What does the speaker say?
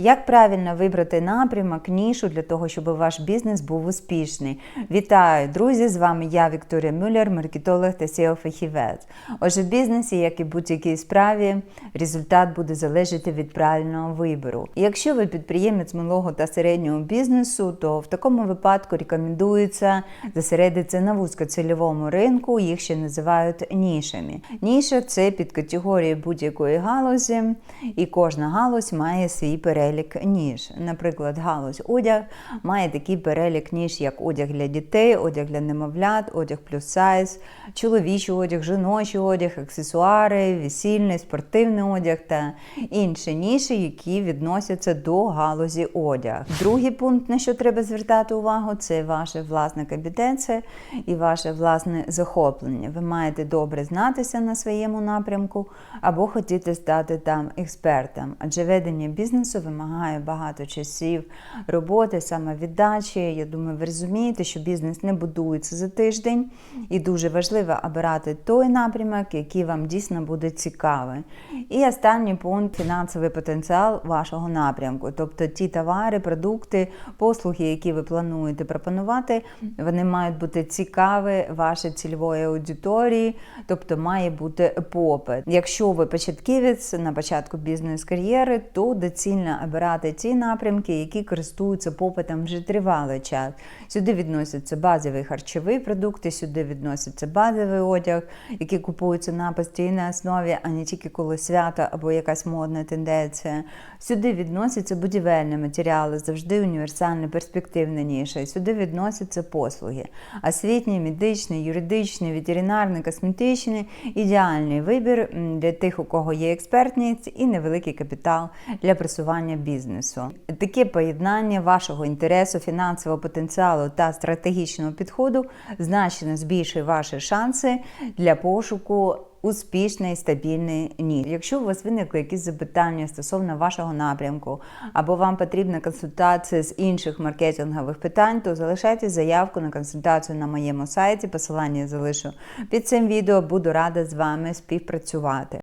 Як правильно вибрати напрямок, нішу для того, щоб ваш бізнес був успішний? Вітаю, друзі! З вами я, Вікторія Мюллер, маркетолог та SEO-фахівець. Отже, в бізнесі, як і будь-якій справі, результат буде залежати від правильного вибору. Якщо ви підприємець малого та середнього бізнесу, то в такому випадку рекомендується зосередитися на вузькоцільовому ринку, їх ще називають нішами. Ніша це підкатегорії будь-якої галузі, і кожна галузь має свій перелік ніж. Наприклад, галузь одяг має такий перелік ніж, як одяг для дітей, одяг для немовлят, одяг плюс сайз, чоловічий одяг, жіночий одяг, аксесуари, весільний, спортивний одяг та інші ніші, які відносяться до галузі одяг. Другий пункт, на що треба звертати увагу, це ваша власна компетенція і ваше власне захоплення. Ви маєте добре знатися на своєму напрямку або хотіти стати там експертом, адже ведення бізнесу вимагає багато часів роботи, самовіддачі. Я думаю, ви розумієте, що бізнес не будується за тиждень, і дуже важливо обирати той напрямок, який вам дійсно буде цікавий. І останній пункт фінансовий потенціал вашого напрямку, тобто ті товари, продукти, послуги, які ви плануєте пропонувати, вони мають бути цікаві вашій цільової аудиторії, тобто має бути попит. Якщо ви початківець на початку бізнес-кар'єри, то доцільно обирати ті напрямки, які користуються попитом вже тривалий час. Сюди відносяться базові харчові продукти, сюди відноситься базовий одяг, який купується на постійній основі, а не тільки коли свято або якась модна тенденція. Сюди відносяться будівельні матеріали, завжди універсальна перспективна ніша. Сюди відносяться послуги. Освітні, медичні, юридичні, ветеринарні, косметичні ідеальний вибір для тих, у кого є експертність і невеликий капітал для просування бізнесу. Таке поєднання вашого інтересу, фінансового потенціалу та стратегічного підходу значно збільшує ваші шанси для пошуку. Успішний стабільний ні. Якщо у вас виникли якісь запитання стосовно вашого напрямку, або вам потрібна консультація з інших маркетингових питань, то залишайте заявку на консультацію на моєму сайті. Посилання залишу під цим відео. Буду рада з вами співпрацювати.